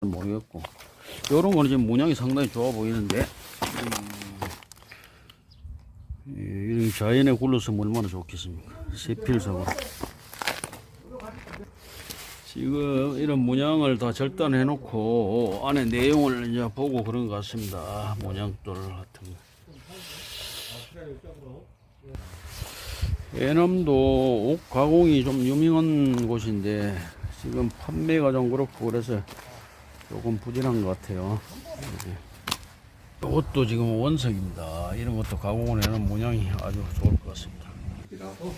모르겠고. 요런 거는 지금 문양이 상당히 좋아 보이는데. 음, 이 자연에 굴러서면 얼마나 좋겠습니까? 세필석으로. 지금 이런 문양을 다 절단해 놓고 안에 내용을 이제 보고 그런 것 같습니다. 문양돌 같은 거. 해남도 옥 가공이 좀 유명한 곳인데 지금 판매가 좀 그렇고 그래서 조금 부진한 것 같아요. 네. 이것도 지금 원석입니다. 이런 것도 가공을 해놓은 문양이 아주 좋을 것 같습니다. 이라고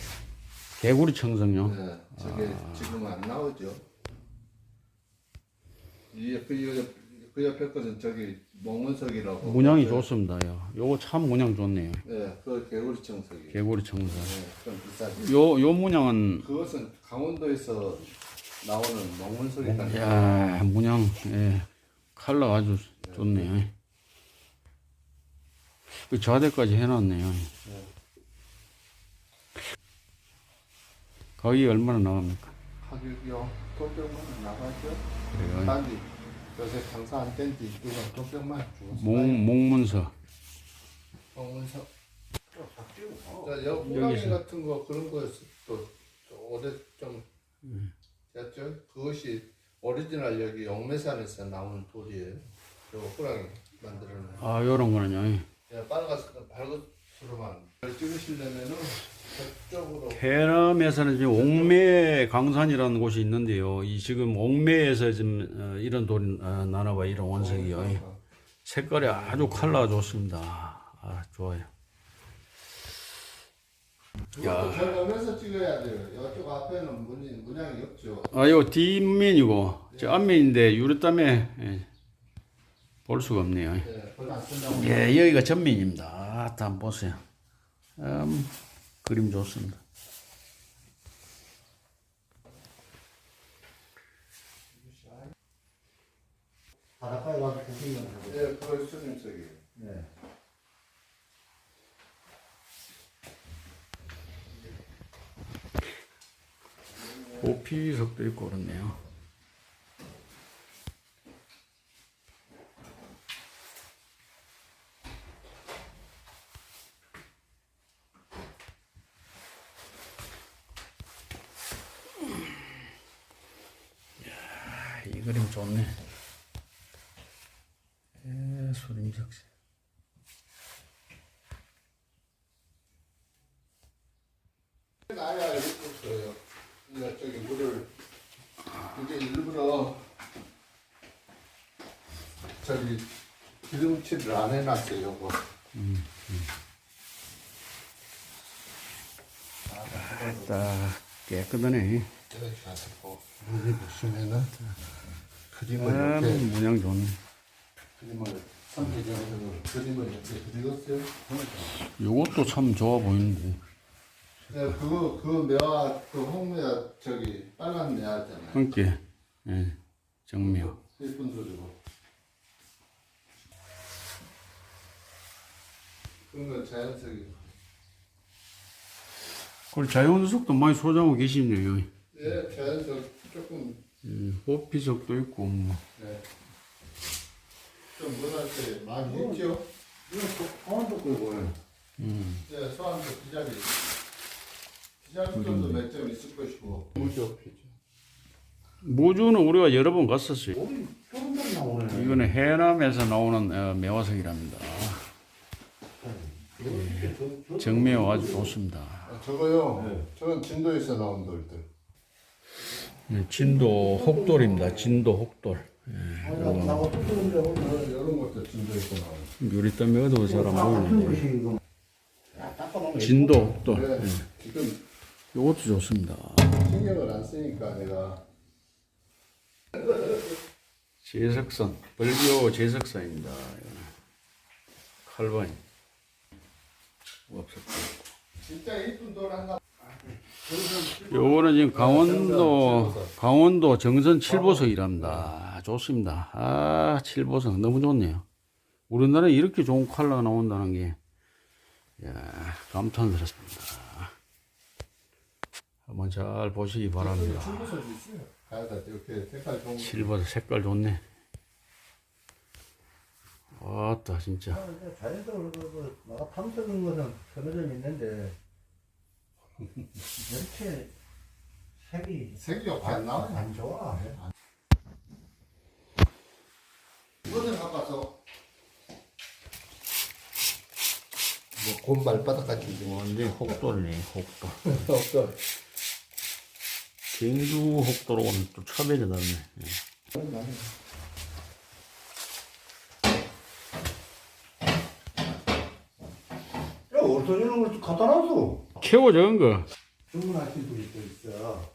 개구리 청성요. 네, 저게 지금 안 나오죠. 이그 옆, 그 옆에 것은 저기 몽문석이라고. 문양이 네, 좋습니다. 요. 요거 참 문양 좋네요. 네, 그 개구리 청석이. 개구리 청성. 네, 좀 비싸지. 요, 요 문양은, 그것은 강원도에서 나오는 몽문석이다. 야 문양, 예. 컬러가 아주 좋네요. 그 좌대까지 해놨네요. 가격이 얼마나 나갑니까? 가격이요. 돈병만 나가죠. 그래요. 단지 요새 장사 안 된지 이건 돈병만 주고. 몽, 목문서. 몽문석. 자, 여 호랑이 여기서. 같은 거 그런 거또 오래 좀 됐죠. 그것이 오리지널 여기 영매산에서 나온 돌이에요. 요 호랑이 만들어낸. 아, 요런 거는요. 그냥 빨갛고 밝은수로만 찍으시려면은 저쪽으로 해남에서는 지금 옥매 강산이라는 곳이 있는데요. 이 지금 옥매에서 지금 어, 이런 돌이 어, 나나봐 이런 원석이요. 색깔이 아주 컬러가 좋습니다. 아, 좋아요. 야. 저면서 찍어야 돼요. 이쪽 앞에는 문이 문양이 없죠. 아, 요 뒷면이고 저 앞면인데 유리땀에 예, 볼 수가 없네요. 네, 별로 안 쓴다고. 예, 여기가 전면입니다. 아, 다 한번 보세요. 음, 그림 좋습니다. 바닷가에 와서 구경을 하고 네, 그거 스님석이에요. 네. 오피석도 있고 그렇네요. 그림 좋네. 에, 수림석씨. 나야 있었어요. 저기 물을 이게 일부러 저기 기름칠을 안 해놨어요. 요거. 딱 깨끗하네. 여기 가서 보- 여기 보시면은 그림을 아, 이렇게 문양 좋네. 그림을 선택적으로 그림을 이렇게 그리겠어요. 요것도 참 좋아 보이는데. 네, 그거 그거 매화 그 홍매화 저기 빨간 매화잖아요. 함께, 예, 정묘. 예쁜 소리고. 그런 건 자연석이고. 그리고 자연석도 많이 소장하고 계시네요. 네, 자연석 조금 음, 호피석도 있고, 뭐. 네. 좀 문할 때 많이 했죠. 강원도 걸 보여. 음, 네, 소환도 기자리. 기자리도 몇 점 있을 것이고. 무적이죠. 무주는 우리가 여러 번 갔었어요. 나오네. 이거는 해남에서 나오는 어, 매화석이랍니다. 정매화 아주 좋습니다. 아, 저거요. 저건 진도에서 나온 돌들. 네, 진도 혹돌입니다. 진도 혹돌. 나고 나고 이런 것도 진도에서 나온. 보이는데. 것이 이거. 야, 닦아놓으면 진도 혹돌. 네, 예, 지금 이것도 좋습니다. 신경을 안 쓰니까 내가 제석선, 벌교 제석선입니다. 칼바인. 없었고. 진짜 이쁜 돌 하나. 요거는 지금 강원도 강원도 정선 칠보석이랍니다. 좋습니다. 아 칠보석 너무 좋네요. 우리나라에 이렇게 좋은 컬러가 나온다는 게 야, 감탄스럽습니다. 한번 잘 보시기 바랍니다. 이렇게 색깔 좋네. 아따 진짜 자연적으로 그, 그, 내가 탐색인 것은 편의점 있는데 이렇게 색이 색이 안 나와. 안 좋아. 이거는 가서 뭐 곰 발바닥 같은 거 완전 혹돌이네 혹돌 없어. 혹돌하고는 또 차별이 다르네 예. 야, 이런 걸 갖다 놨어? 최고 적은 거 주문하신 분이 또 있어.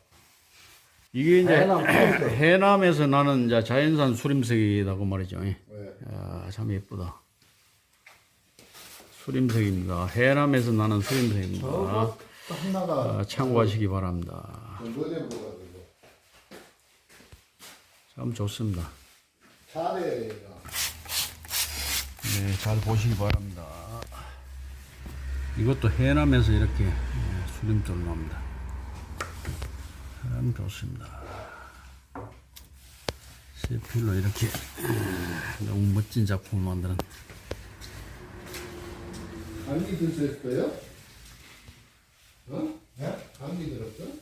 이게 이제 해남. 해남 에서 나는 이제 자연산 수림색이라고 말이죠 예. 네. 야, 참 예쁘다. 수림색입니다. 해남에서 나는 수림색입니다. 아, 참고하시기 바랍니다. 참 좋습니다. 네, 잘 보시기 바랍니다. 이것도 해남에서 이렇게 예, 수림돌 나옵니다. 참 좋습니다. 세필로 이렇게 예, 너무 멋진 작품을 만드는 안기 드셨어요? 들었어?